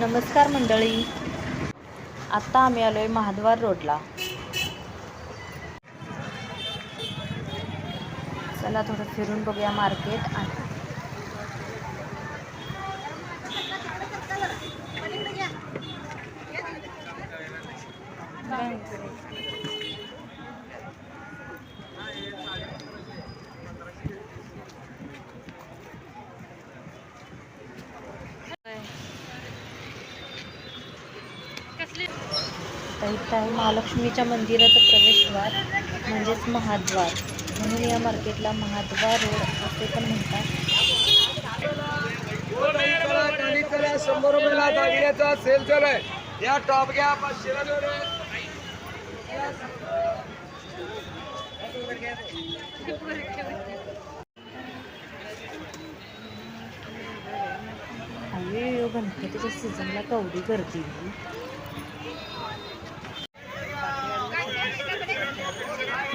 नमस्कार मंडळी. आत्ता आम्ही आलोय महाद्वार रोडला. चला थोडं फिरून बघूया मार्केट आणि तर इथं आहे. महालक्ष्मीच्या मंदिराचं प्रवेशद्वार म्हणजेच महाद्वार. म्हणून या मार्केटला महाद्वार रोड असे पण म्हणतात. शंभर रुपयाला दागिन्याचा सेल चालू आहे. या टॉप घ्या गणपतीच्या सीझनला कवडी गर्दी.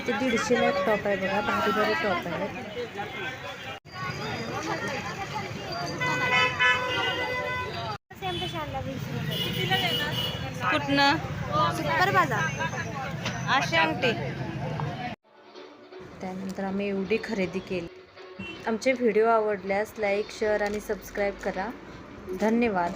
इथे दीडशेला एक टॉप आहे बघा भारी भारी टॉप आहेत कुठनं? सुपर बाजार. अशी अंगठी. त्यानंतर आम्ही एवढी खरेदी केली. आमचे व्हिडिओ आवडल्यास लाईक शेअर आणि सबस्क्राईब करा. धन्यवाद.